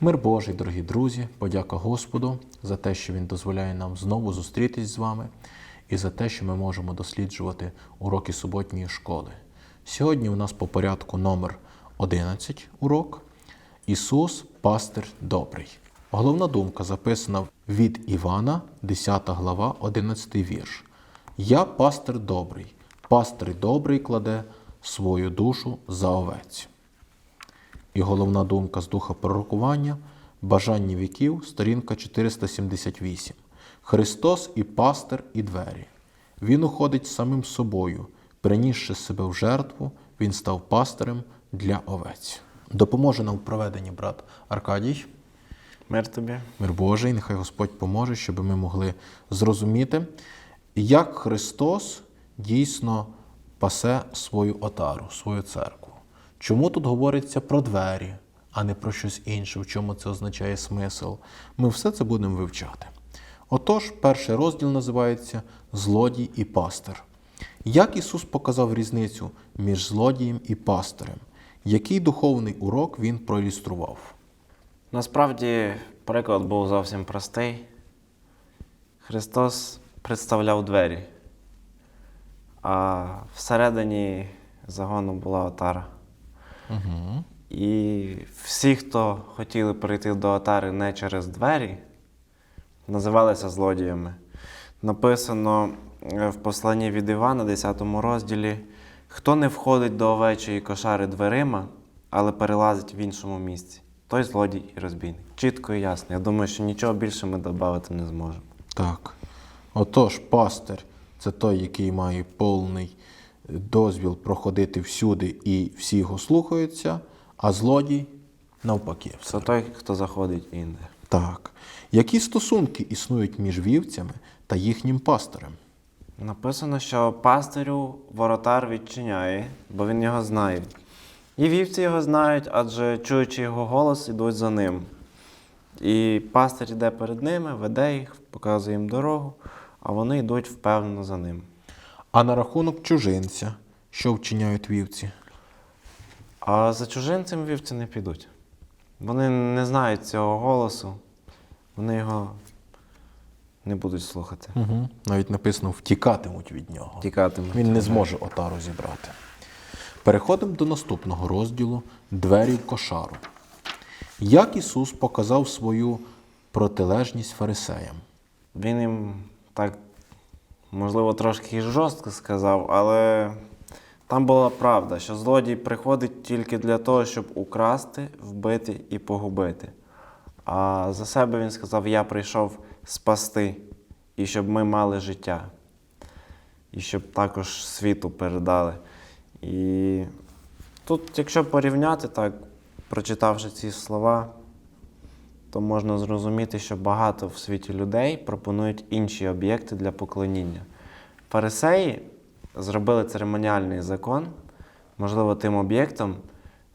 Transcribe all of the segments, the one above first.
Мир Божий, дорогі друзі, подяка Господу за те, що Він дозволяє нам знову зустрітись з вами і за те, що ми можемо досліджувати уроки суботньої школи. Сьогодні у нас по порядку номер 11 урок Ісус пастир добрий. Головна думка записана від Івана, 10 глава, 11 вірш. Я пастир добрий, пастир добрий кладе свою душу за овець. І головна думка з духа пророкування Бажання віків, сторінка 478. Христос і пастир, і двері. Він уходить самим собою, принісши себе в жертву, він став пастирем для овець. Допоможе нам в проведенні брат Аркадій. Мир тобі. Мир Божий, нехай Господь поможе, щоб ми могли зрозуміти, як Христос дійсно пасе свою отару, свою церкву. Чому тут говориться про двері, а не про щось інше, в чому це означає смисл? Ми все це будемо вивчати. Отож, перший розділ називається Злодій і пастир. Як Ісус показав різницю між злодієм і пастирем? Який духовний урок Він проілюстрував? Насправді приклад був зовсім простий. Христос представляв двері, а всередині загону була отара. Угу. І всі, хто хотіли прийти до отари не через двері, називалися злодіями. Написано е, в посланні від Івана, 10 розділі: хто не входить до овечої кошари дверима, але перелазить в іншому місці, той злодій і розбійник. Чітко і ясно. Я думаю, що нічого більше ми додати не зможемо. Так. Отож, пастир це той, який має повний дозвіл проходити всюди і всі його слухаються, а злодій навпаки. Це той, хто заходить інде. Так. Які стосунки існують між вівцями та їхнім пастирем? Написано, що пастирю воротар відчиняє, бо він його знає. І вівці його знають, адже чуючи його голос, ідуть за ним. І пастир йде перед ними, веде їх, показує їм дорогу, а вони йдуть впевнено за ним. А на рахунок чужинця, що вчиняють вівці? А за чужинцем вівці не підуть. Вони не знають цього голосу, вони його не будуть слухати. Угу. Навіть написано втікатимуть від нього. Тікатимуть. Він не зможе отару зібрати. Переходимо до наступного розділу двері в кошару. Як Ісус показав свою протилежність фарисеям? Він їм так, можливо, трошки жорстко сказав, але там була правда, що злодій приходить тільки для того, щоб украсти, вбити і погубити. А за себе він сказав: Я прийшов спасти, і щоб ми мали життя, і щоб також світу передали. І тут, якщо порівняти так, прочитавши ці слова, то можна зрозуміти, що багато в світі людей пропонують інші об'єкти для поклоніння. Фарисеї зробили церемоніальний закон, можливо, тим об'єктом,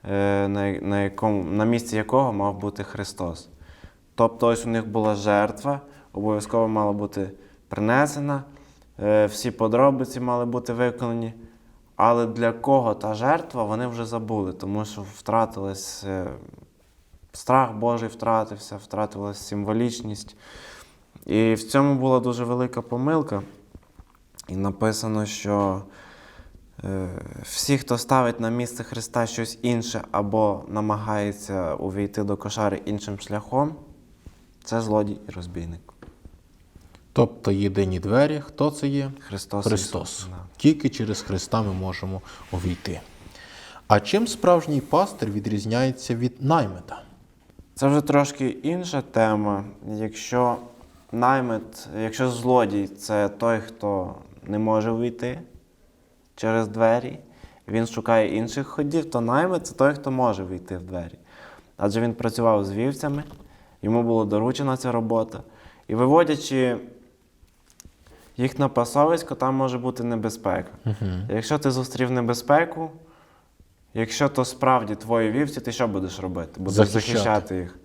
е, на, якому, на місці якого мав бути Христос. Тобто, ось у них була жертва, обов'язково мала бути принесена, е, всі подробиці мали бути виконані. Але для кого та жертва вони вже забули, тому що втратилась е, страх Божий втратився, втратилась символічність. І в цьому була дуже велика помилка. І написано, що е, всі, хто ставить на місце Христа щось інше або намагається увійти до кошари іншим шляхом, це злодій і розбійник. Тобто єдині двері, хто це є? Христос. Христос. Да. Тільки через Христа ми можемо увійти. А чим справжній пастир відрізняється від наймита? Це вже трошки інша тема. Якщо наймит, якщо злодій це той, хто не може вийти через двері, він шукає інших ходів, то наймит це той, хто може вийти в двері. Адже він працював з вівцями, йому було доручена ця робота. І виводячи їх на пасовисько, там може бути небезпека. Якщо ти зустрів небезпеку, якщо то справді твої вівці, ти що будеш робити? Будеш Захищати. захищати їх.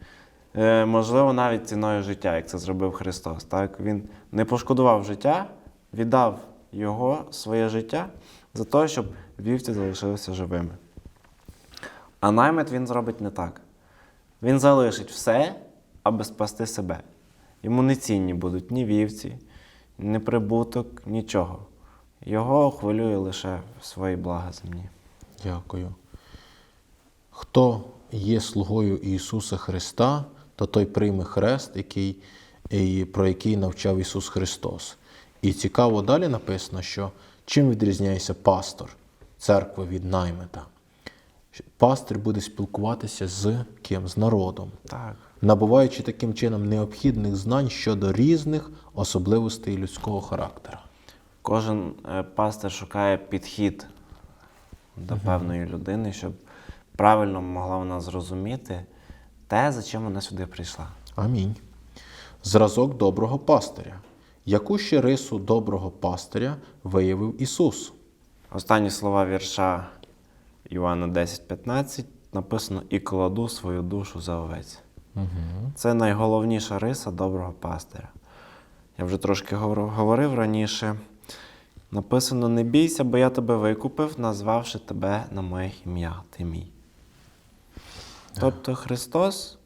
Е, можливо, навіть ціною життя, як це зробив Христос. Так? Він не пошкодував життя, віддав його, своє життя, за те, щоб вівці залишилися живими. А наймит він зробить не так. Він залишить все, аби спасти себе. Йому не цінні будуть ні вівці, ні прибуток, нічого. Його хвилює лише свої блага земні. Дякую. Хто є слугою Ісуса Христа, то той прийме хрест, який, про який навчав Ісус Христос. І цікаво далі написано, що чим відрізняється пастор церкви від наймита. Пастир буде спілкуватися з ким? З народом, Так. набуваючи таким чином необхідних знань щодо різних особливостей людського характера. Кожен е, пастир шукає підхід до певної людини, щоб правильно могла вона зрозуміти те, за чим вона сюди прийшла. Амінь. Зразок доброго пастиря. Яку ще рису доброго пастиря виявив Ісус? Останні слова вірша Івана 10.15 написано і кладу свою душу за овець. Угу. Це найголовніша риса доброго пастиря. Я вже трошки говорив раніше. Написано: не бійся, бо я тебе викупив, назвавши тебе на моє ім'я, ти мій. Тобто Христос,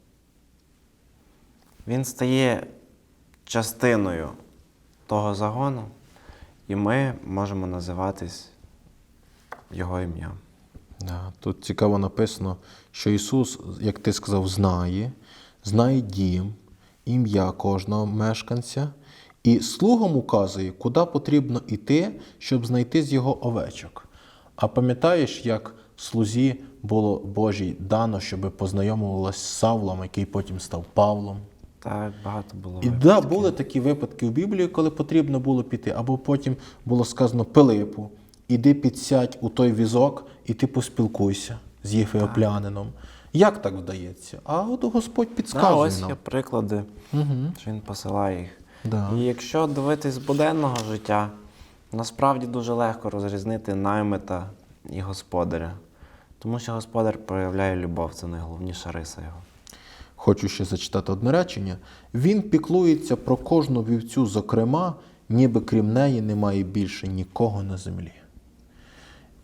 Він стає частиною того загону, і ми можемо називатись Його ім'ям. Тут цікаво написано, що Ісус, як ти сказав, знає, знає дім, ім'я кожного мешканця, і слугам указує, куди потрібно йти, щоб знайти з його овечок. А пам'ятаєш, як слузі було Божій дано, щоб познайомилась з Савлом, який потім став Павлом? Так, багато було. І випадків. да, були такі випадки в Біблії, коли потрібно було піти, або потім було сказано Пилипу, іди підсядь у той візок, і ти поспілкуйся з єфеоплянином. Як так вдається? А от Господь Да, підказує ось нам. є приклади, Угу. що він посилає їх. Да. І якщо дивитись буденного життя, насправді дуже легко розрізнити наймита і господаря. Тому що господар проявляє любов, це найголовніша риса його. Хочу ще зачитати одне речення. Він піклується про кожну вівцю, зокрема, ніби крім неї немає більше нікого на землі.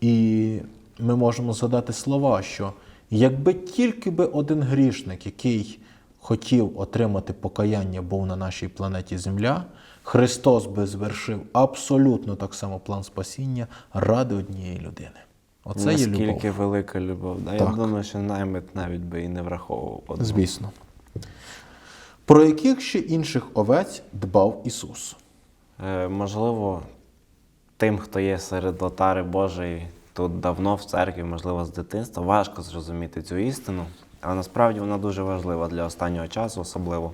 І ми можемо згадати слова, що якби тільки би один грішник, який хотів отримати покаяння, був на нашій планеті Земля, Христос би звершив абсолютно так само план спасіння ради однієї людини. Оце є любов. Наскільки велика любов. Да? Я думаю, що наймит навіть би і не враховував. одного. Звісно. Про яких ще інших овець дбав Ісус? Е, можливо, тим, хто є серед отари Божої тут давно в церкві, можливо, з дитинства, важко зрозуміти цю істину, але насправді вона дуже важлива для останнього часу, особливо.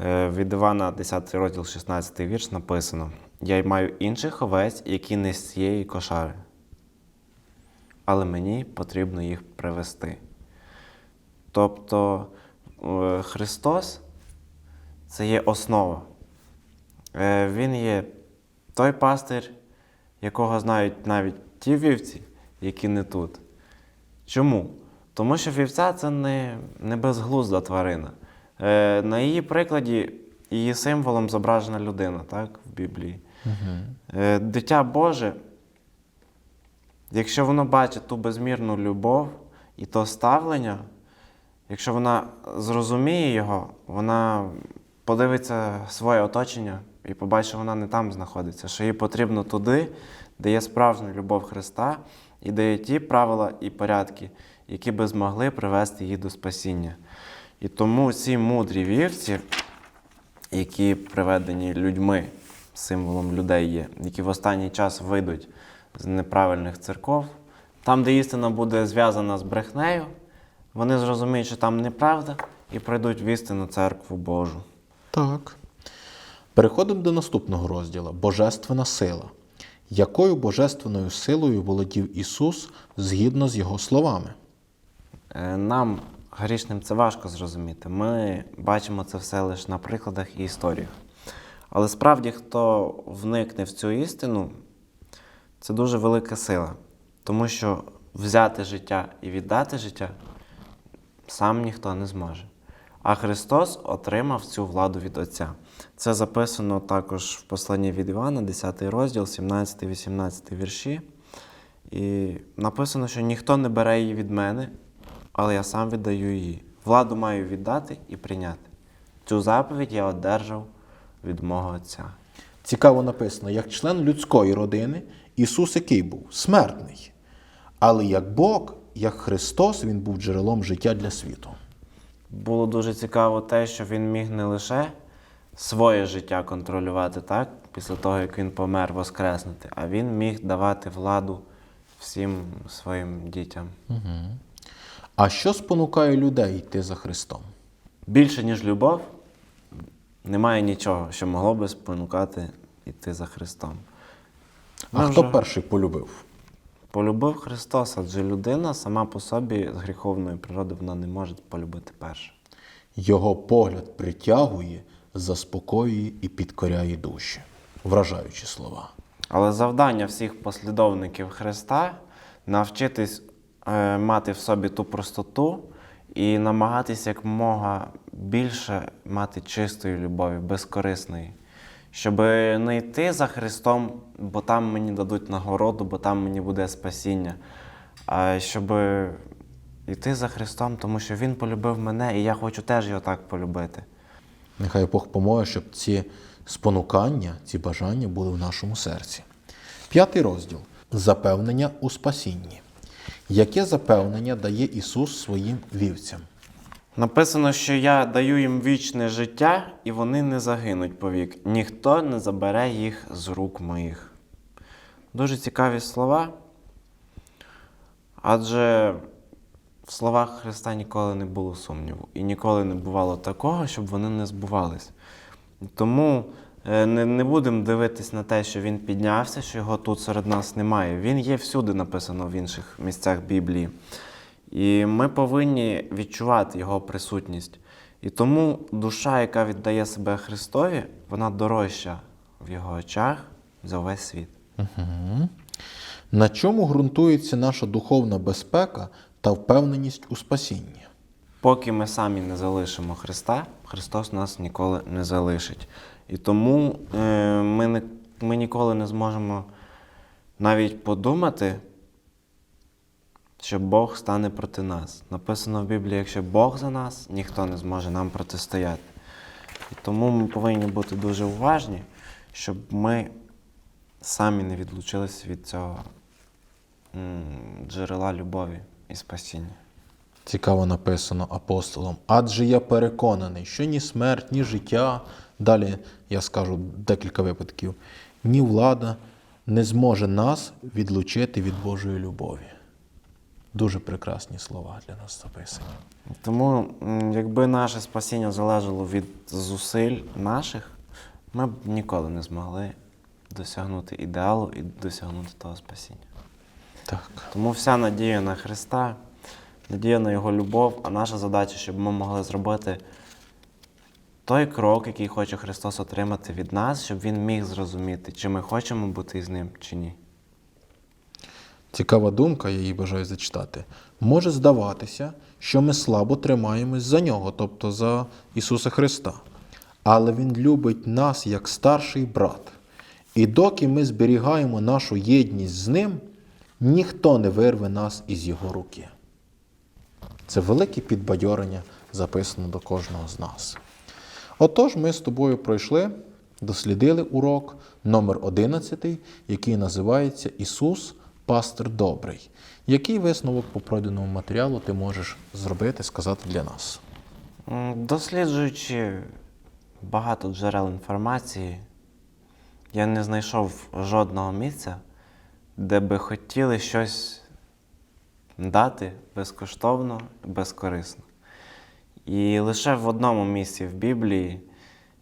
Е, від Івана, 10 розділ, 16 вірш написано: Я маю інших овець, які не з цієї кошари, але мені потрібно їх привести. Тобто е, Христос це є основа. Е, Він є той пастир, якого знають навіть ті вівці, які не тут. Чому? Тому що вівця це не, не безглузда тварина. Е, На її прикладі її символом зображена людина, так, в Біблії. Е, Дитя Боже, якщо воно бачить ту безмірну любов і то ставлення, якщо вона зрозуміє його, вона подивиться своє оточення і побачить, що вона не там знаходиться, що їй потрібно туди, де є справжня любов Христа, і де є ті правила і порядки, які би змогли привести її до спасіння. І тому ці мудрі вівці, які приведені людьми, символом людей є, які в останній час вийдуть з неправильних церков, там, де істина буде зв'язана з брехнею, вони зрозуміють, що там неправда, і прийдуть в істинну церкву Божу. Так. Переходимо до наступного розділу Божественна сила. Якою божественною силою володів Ісус згідно з Його словами? Е, Нам, грішним, це важко зрозуміти. Ми бачимо це все лише на прикладах і історіях. Але справді, хто вникне в цю істину, це дуже велика сила. Тому що взяти життя і віддати життя сам ніхто не зможе. А Христос отримав цю владу від Отця. Це записано також в посланні від Івана, 10 розділ, 17-18 вірші. І написано, що ніхто не бере її від мене, але я сам віддаю її Владу маю віддати і прийняти. Цю заповідь я одержав від мого Отця. Цікаво написано, як член людської родини, Ісус який був смертний. Але як Бог, як Христос, Він був джерелом життя для світу. Було дуже цікаво те, що він міг не лише своє життя контролювати так, після того, як він помер воскреснути, а він міг давати владу всім своїм дітям. А що спонукає людей йти за Христом? Більше, ніж любов, немає нічого, що могло би спонукати йти за Христом. А Ми хто вже перший полюбив? Полюбив Христос, адже людина сама по собі з гріховної природи вона не може полюбити перше. Його погляд притягує, заспокоює і підкоряє душі. Вражаючі слова. Але завдання всіх послідовників Христа навчитись е, мати в собі ту простоту і намагатись якмога більше мати чистої любові, безкорисної. Щоб не йти за Христом, бо там мені дадуть нагороду, бо там мені буде спасіння. А щоб йти за Христом, тому що Він полюбив мене, і я хочу теж його так полюбити. Нехай Бог поможе, щоб ці спонукання, ці бажання були в нашому серці. П'ятий розділ запевнення у спасінні. Яке запевнення дає Ісус своїм вівцям? Написано, що я даю їм вічне життя, і вони не загинуть повік. Ніхто не забере їх з рук моїх. Дуже цікаві слова. Адже в словах Христа ніколи не було сумніву. І ніколи не бувало такого, щоб вони не збувались. Тому е, не, не будемо дивитись на те, що він піднявся, що його тут серед нас немає. Він є всюди написано в інших місцях Біблії. І ми повинні відчувати його присутність. І тому душа, яка віддає себе Христові, вона дорожча в його очах за весь світ. На чому ґрунтується наша духовна безпека та впевненість у спасінні? Поки ми самі не залишимо Христа, Христос нас ніколи не залишить. І тому е, ми, не, ми ніколи не зможемо навіть подумати, що Бог стане проти нас. Написано в Біблії, якщо Бог за нас, ніхто не зможе нам протистояти. І тому ми повинні бути дуже уважні, щоб ми самі не відлучилися від цього джерела любові і спасіння. Цікаво написано апостолом. Адже я переконаний, що ні смерть, ні життя, далі я скажу декілька випадків, ні влада не зможе нас відлучити від Божої любові. Дуже прекрасні слова для нас записані. Тому, якби наше спасіння залежало від зусиль наших, ми б ніколи не змогли досягнути ідеалу і досягнути того спасіння. Так. Тому вся надія на Христа, надія на Його любов, а наша задача, щоб ми могли зробити той крок, який хоче Христос отримати від нас, щоб Він міг зрозуміти, чи ми хочемо бути з ним, чи ні. Цікава думка, я її бажаю зачитати. Може здаватися, що ми слабо тримаємось за нього, тобто за Ісуса Христа. Але Він любить нас як старший брат. І доки ми зберігаємо нашу єдність з Ним, ніхто не вирве нас із Його руки. Це велике підбадьорення записано до кожного з нас. Отож, ми з тобою пройшли, дослідили урок номер 11, який називається Ісус Пастир Добрий. Який висновок по пройденому матеріалу ти можеш зробити, сказати для нас? Досліджуючи багато джерел інформації, я не знайшов жодного місця, де би хотіли щось дати безкоштовно, безкорисно. І лише в одному місці в Біблії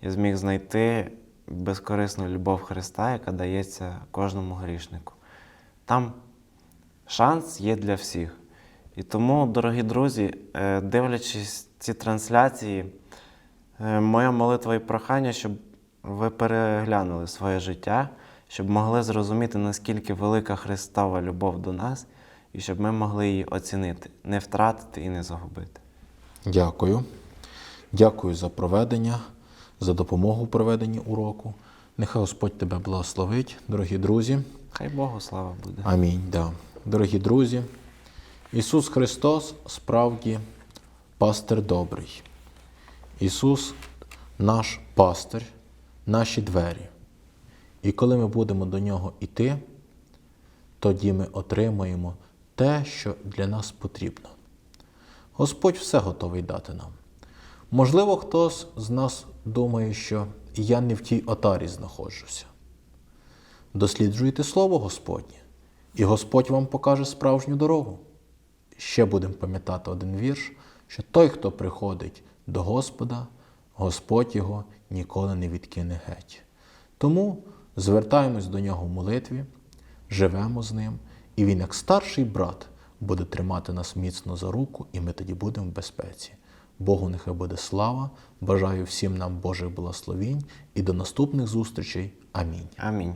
я зміг знайти безкорисну любов Христа, яка дається кожному грішнику. Там шанс є для всіх. І тому, дорогі друзі, е, дивлячись ці трансляції, е, моя молитва і прохання, щоб ви переглянули своє життя, щоб могли зрозуміти, наскільки велика Христова любов до нас, і щоб ми могли її оцінити, не втратити і не загубити. Дякую. Дякую за проведення, за допомогу в проведенні уроку. Нехай Господь тебе благословить, дорогі друзі. Хай Богу слава буде. Амінь. Да. Дорогі друзі, Ісус Христос справді пастир добрий. Ісус наш пастир, наші двері. І коли ми будемо до Нього йти, тоді ми отримаємо те, що для нас потрібно. Господь все готовий дати нам. Можливо, хтось з нас думає, що я не в тій отарі знаходжуся. Досліджуйте Слово Господнє, і Господь вам покаже справжню дорогу. Ще будемо пам'ятати один вірш, що той, хто приходить до Господа, Господь його ніколи не відкине геть. Тому звертаємось до нього в молитві, живемо з ним, і він, як старший брат, буде тримати нас міцно за руку, і ми тоді будемо в безпеці. Богу нехай буде слава. Бажаю всім нам Божих благословінь і до наступних зустрічей. Амінь. Амінь.